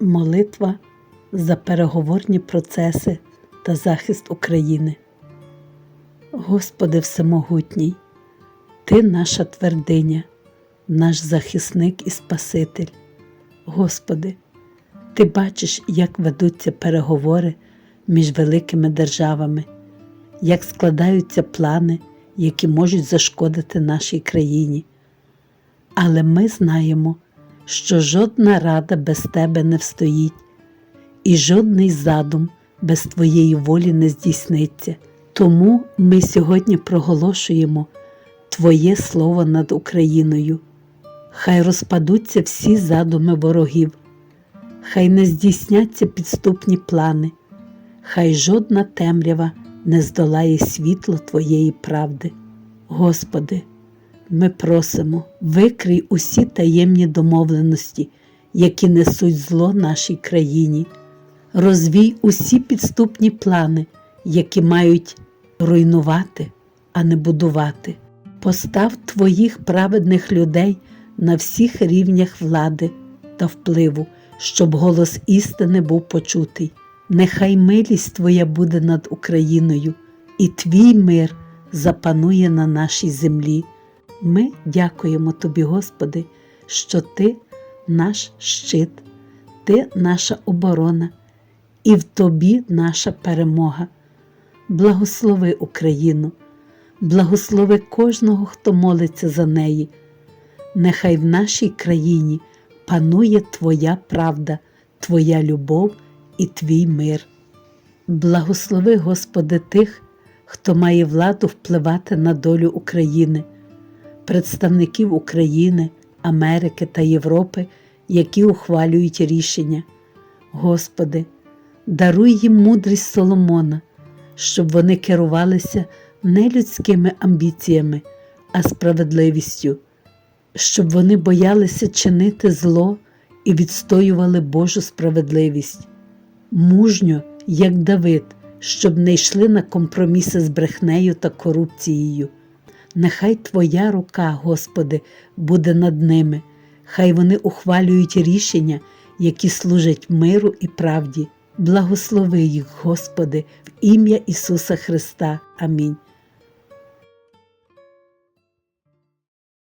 Молитва за переговорні процеси та захист України. Господи Всемогутній, Ти наша твердиня, наш захисник і Спаситель. Господи, Ти бачиш, як ведуться переговори між великими державами, як складаються плани, які можуть зашкодити нашій країні. Але ми знаємо, що жодна рада без Тебе не встоїть, і жодний задум без Твоєї волі не здійсниться. Тому ми сьогодні проголошуємо Твоє Слово над Україною. Хай розпадуться всі задуми ворогів, хай не здійсняться підступні плани, хай жодна темрява не здолає світло Твоєї правди. Господи, ми просимо, викрий усі таємні домовленості, які несуть зло нашій країні, розвій усі підступні плани, які мають руйнувати, а не будувати. Постав Твоїх праведних людей на всіх рівнях влади та впливу, щоб голос істини був почутий. Нехай милість Твоя буде над Україною, і Твій мир запанує на нашій землі. Ми дякуємо Тобі, Господи, що Ти наш щит, Ти наша оборона, і в Тобі наша перемога. Благослови Україну, благослови кожного, хто молиться за неї. Нехай в нашій країні панує Твоя правда, Твоя любов і Твій мир. Благослови, Господи, тих, хто має владу впливати на долю України, представників України, Америки та Європи, які ухвалюють рішення. Господи, даруй їм мудрість Соломона, щоб вони керувалися не людськими амбіціями, а справедливістю, щоб вони боялися чинити зло і відстоювали Божу справедливість. Мужньо, як Давид, щоб не йшли на компроміси з брехнею та корупцією. Нехай Твоя рука, Господи, буде над ними, хай вони ухвалюють рішення, які служать миру і правді. Благослови їх, Господи, в ім'я Ісуса Христа. Амінь.